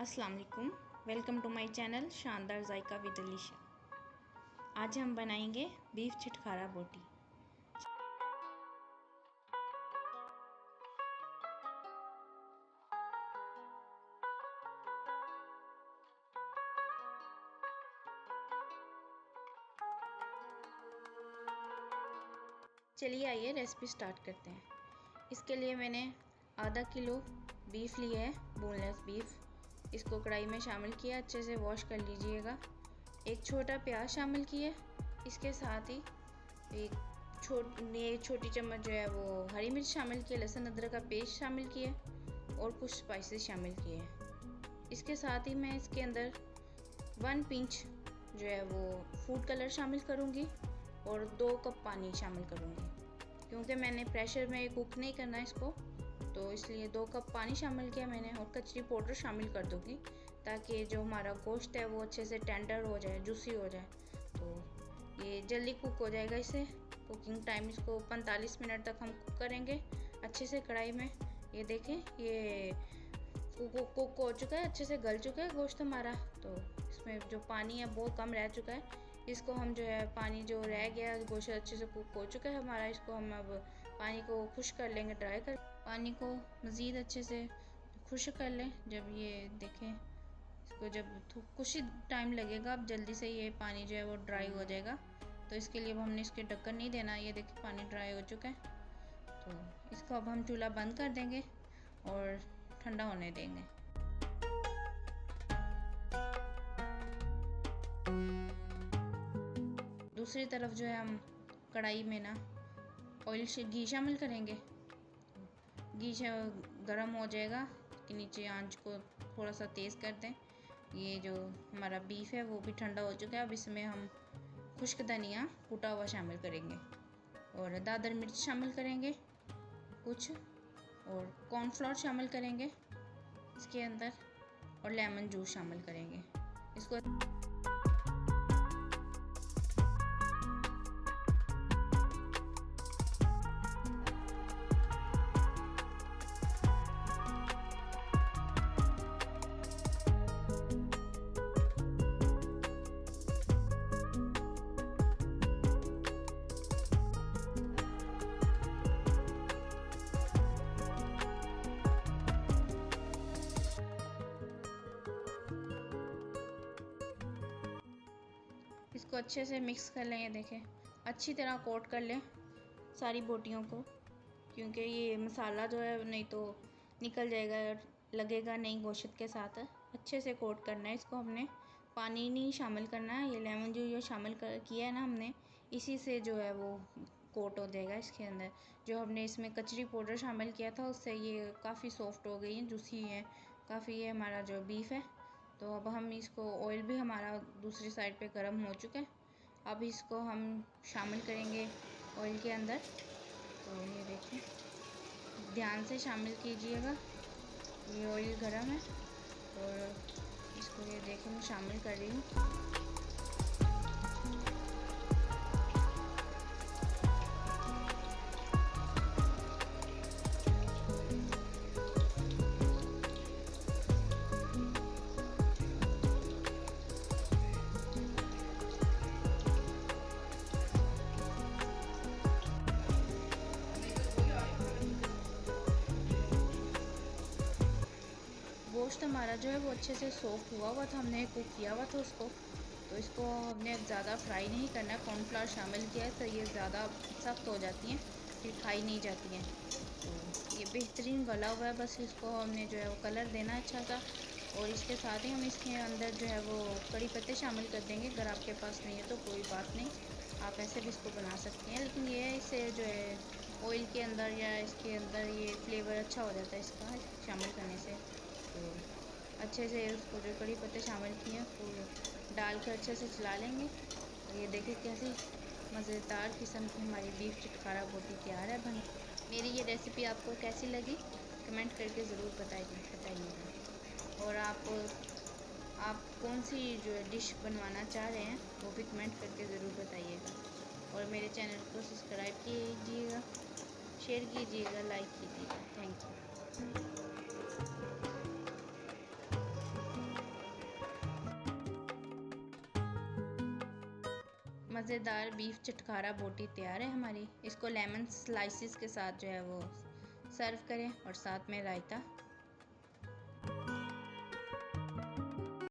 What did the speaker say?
अस्सलाम वालेकुम welcome to my channel शानदार जायका विद अलीशा आज हम बनाएँगे बीफ छिटकारा बोटी चलिए आइए रेसिपी स्टार्ट करते हैं। इसके लिए मैंने आधा किलो बीफ लिया है बोनलेस बीफ इसको कढ़ाई में शामिल किया, अच्छे से वॉश कर लीजिएगा। एक छोटा प्याज शामिल किया इसके साथ ही एक छोट ये छोटी चम्मच जो है वो हरी मिर्च शामिल किए, लहसुन अदरक का पेस्ट शामिल किया और कुछ स्पाइसेस शामिल किए। इसके साथ ही मैं इसके अंदर वन पिंच जो है वो फ़ूड कलर शामिल करूँगी और दो कप पानी शामिल करूँगी। क्योंकि मैंने प्रेशर में कुक नहीं करना इसको। तो इसलिए दो कप पानी शामिल किया मैंने और कचरी पाउडर शामिल कर दूँगी ताकि जो हमारा गोश्त है वो अच्छे से टेंडर हो जाए जूसी हो जाए। तो ये जल्दी कुक हो जाएगा इसे। कुकिंग टाइम इसको 45 मिनट तक हम कुक करेंगे अच्छे से कढ़ाई में। ये देखें, ये कुक हो चुका है, अच्छे से गल चुका है गोश्त हमारा। तो इसमें जो पानी है बहुत कम रह चुका है। इसको हम जो है पानी जो रह गया गोश्त अच्छे से कुक हो चुका है हमारा, इसको हम अब पानी को खुश कर लेंगे ड्राई कर पानी को मज़ीद अच्छे से खुश कर लें। जब ये देखें, इसको जब कुछ ही टाइम लगेगा, अब जल्दी से ये पानी जो है वो ड्राई हो जाएगा। तो इसके लिए अब हमने इसके ढक्कन नहीं देना, ये देखिए पानी ड्राई हो चुका है। तो इसको अब हम चूल्हा बंद कर देंगे और ठंडा होने देंगे। दूसरी तरफ़ जो है हम कढ़ाई में ना ऑयल से घी शामिल करेंगे। घी गर्म हो जाएगा। कि नीचे आँच को थोड़ा सा तेज़ कर दें। ये जो हमारा बीफ है, वो भी ठंडा हो चुका है। अब इसमें हम खुश्क धनिया, कूटा हुआ शामिल करेंगे। और दादर मिर्च शामिल करेंगे, कुछ। और कॉर्नफ्लोर शामिल करेंगे, इसके अंदर। और लेमन जूस शामिल करेंगे। इसको इसको अच्छे से मिक्स कर लें ये देखें। अच्छी तरह कोट कर लें सारी बोटियों को, क्योंकि ये मसाला जो है, नहीं तो निकल जाएगा, लगेगा नहीं गोश्त के साथ। अच्छे से कोट करना है इसको हमने। पानी नहीं शामिल करना है, ये लेमन जो जो शामिल कर, किया है ना हमने, इसी से जो है वो कोट हो जाएगा इसके अंदर। जो हमने इसमें कचरी पाउडर शामिल किया था, उससे ये काफ़ी सॉफ्ट हो गई है जूसी है, काफ़ी ये हमारा जो बीफ है तो अब हम इसको ऑयल भी हमारा दूसरी साइड पे गर्म हो चुका है। अब इसको हम शामिल करेंगे ऑयल के अंदर। तो ये देखें ध्यान से शामिल कीजिएगा। ये ऑयल गर्म है और इसको ये देखें मैं शामिल कर रही हूँ। गोश्त हमारा जो है वो अच्छे से सॉफ्ट हुआ हुआ था, हमने कुक किया हुआ था उसको। तो इसको हमने ज़्यादा फ्राई नहीं करना कॉर्नफ्लावर शामिल किया है तो ये ज़्यादा सख्त हो जाती हैं, फिर खाई नहीं जाती हैं। तो ये बेहतरीन गला हुआ है, बस इसको हमने जो है वो कलर देना अच्छा सा, और इसके साथ ही हम इसके अंदर जो है वो कड़ी पत्ते शामिल कर देंगे, अगर आपके पास नहीं है तो कोई बात नहीं, आप ऐसे भी इसको बना सकते हैं। लेकिन ये इसे जो है ऑयल के अंदर या इसके अंदर ये फ्लेवर अच्छा हो जाता है इसका, शामिल करने से। तो अच्छे से उसको जो कड़ी पत्ते शामिल किए उसको डाल कर अच्छे से चला लेंगे। और ये देखिए कैसी मज़ेदार किस्म की हमारी बीफ चटकारा बोटी तैयार है बन। मेरी ये रेसिपी आपको कैसी लगी, कमेंट करके ज़रूर बताइए, बताइएगा। और आप आप कौन सी जो डिश बनवाना चाह रहे हैं, वो भी कमेंट करके ज़रूर बताइएगा। और मेरे चैनल को सब्सक्राइब कीजिएगा, शेयर कीजिएगा, लाइक कीजिएगा। Thank you. मज़ेदार बीफ चटकारा बोटी तैयार है हमारी। इसको लेमन स्लाइसिस के साथ जो है वो सर्व करें और साथ में रायता